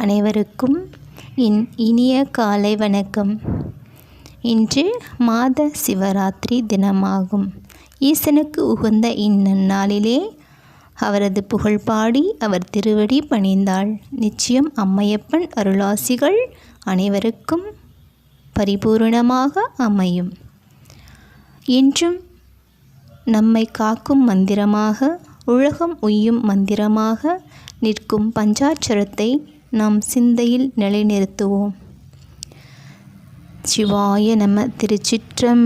அனைவருக்கும் என் இனிய காலை வணக்கம். இன்று மாத சிவராத்திரி தினமாகும். ஈசனுக்கு உகந்த இந்நன்னாளிலே அவரது புகழ் பாடி அவர் திருவடி பணிந்தாள். நிச்சயம் அம்மையப்பன் அருளாசிகள் அனைவருக்கும் பரிபூரணமாக அமையும். என்றும் நம்மை காக்கும் மந்திரமாக உலகம் உய்யும் மந்திரமாக நிற்கும் பஞ்சாட்சரத்தை நம் சிந்தையில் நிலைநிறுத்துவோம். சிவாய நம திருச்சிற்றம்பலம்.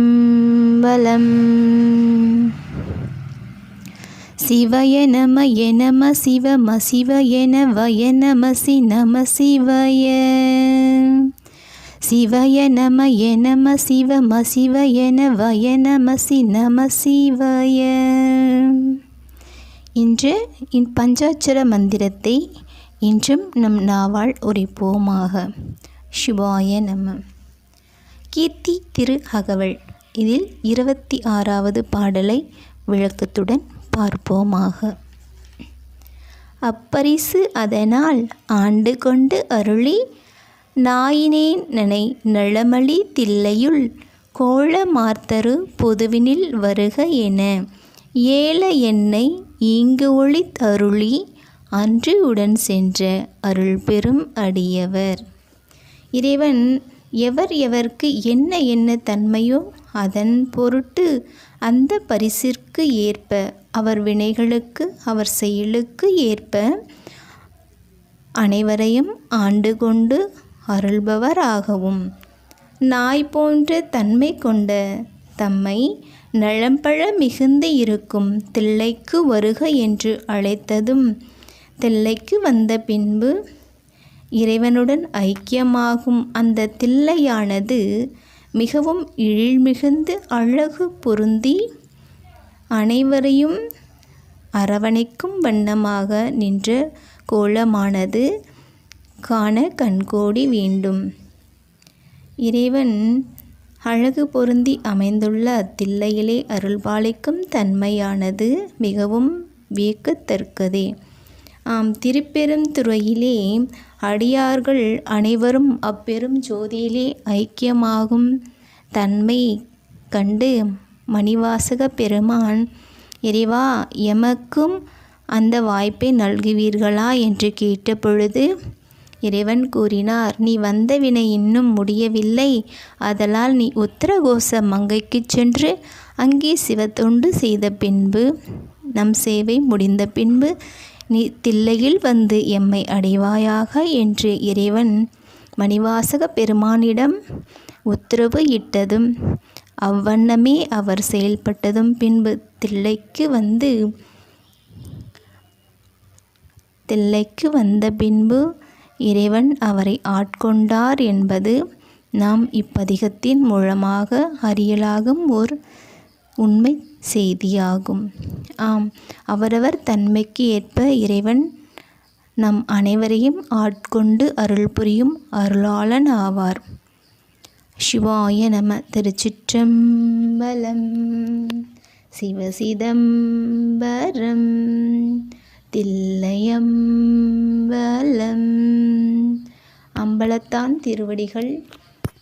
சிவய நம எனம சிவம சிவ வய நம சி நம சிவய. சிவய நம எனம சிவம சிவ வய நம சி நம சிவய. இன்று இன் பஞ்சாட்சர மந்திரத்தை இன்றும் நம் நாவால் உரைப்போமாக. சிவாய நம. கீர்த்தி திரு அகவல். இதில் இருபத்தி ஆறாவது பாடலை விளக்கத்துடன் பார்ப்போமாக. அப்பரிசு அதனால் ஆண்டு கொண்டு அருளி நாயினேன் நனை நலமளி தில்லையுள் கோள மார்த்தரு பொதுவினில் வருக என ஏல என்னை இங்கு ஒளி தருளி அன்று உடன் சென்ற அருள் பெரும் அடியவர். இறைவன் எவர் எவர்க்கு என்ன என்ன தன்மையோ அதன் பொருட்டு அந்த பரிசிற்கு ஏற்ப அவர் வினைகளுக்கு அவர் செயலுக்கு ஏற்ப அனைவரையும் ஆண்டு கொண்டு அருள்பவராகவும் நாய் போன்ற தன்மை கொண்ட தம்மை நலம்பழ மிகுந்து இருக்கும் தில்லைக்கு வருக என்று அழைத்ததும் தில்லைக்கு வந்த பின்பு இறைவனுடன் ஐக்கியமாகும் அந்த தில்லையானது மிகவும் இழிமிகுந்து அழகு பொருந்தி அனைவரையும் அரவணைக்கும் வண்ணமாக நின்ற கோலமானது காண கண்கோடி வேண்டும். இறைவன் அழகு பொருந்தி அமைந்துள்ள அத்தில்லையிலே அருள்பாலிக்கும் தன்மையானது மிகவும் வியக்கத்தக்கதே. ஆம் திருப்பெருந்துறையிலே அடியார்கள் அனைவரும் அப்பெரும் ஜோதியிலே ஐக்கியமாகும். தன்மை கண்டு மணிவாசக பெருமான் இறைவா எமக்கும் அந்த வாய்ப்பை நல்குவீர்களா? என்று கேட்டபொழுது இறைவன் கூறினார் நீ வந்த வினை இன்னும் முடியவில்லை. அதலால் நீ உத்தரகோச மங்கைக்கு சென்று அங்கே சிவத்தொண்டு செய்த பின்பு நம் சேவை முடிந்த பின்பு நீ தில்லையில் வந்து எம்மை அடைவாயாக என்று இறைவன் மணிவாசக பெருமானிடம் உத்தரவு இட்டதும் அவ்வண்ணமே அவர் செயல்பட்டதும் பின்பு தில்லைக்கு வந்து தில்லைக்கு வந்த பின்பு இறைவன் அவரை ஆட்கொண்டார் என்பது நாம் இப்பதிகத்தின் மூலமாக அறியலாகும் ஓர் உண்மை செய்தியாகும். ஆம் அவரவர் தன்மைக்கு ஏற்ப இறைவன் நம் அனைவரையும் ஆட்கொண்டு அருள் புரியும் அருளாளன் ஆவார். சிவாய நம. திருச்சிற்றம்பலம். சிவசிதம்பரம். தில்லையம்பலம். அம்பலத்தான் திருவடிகள்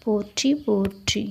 போற்றி போற்றி.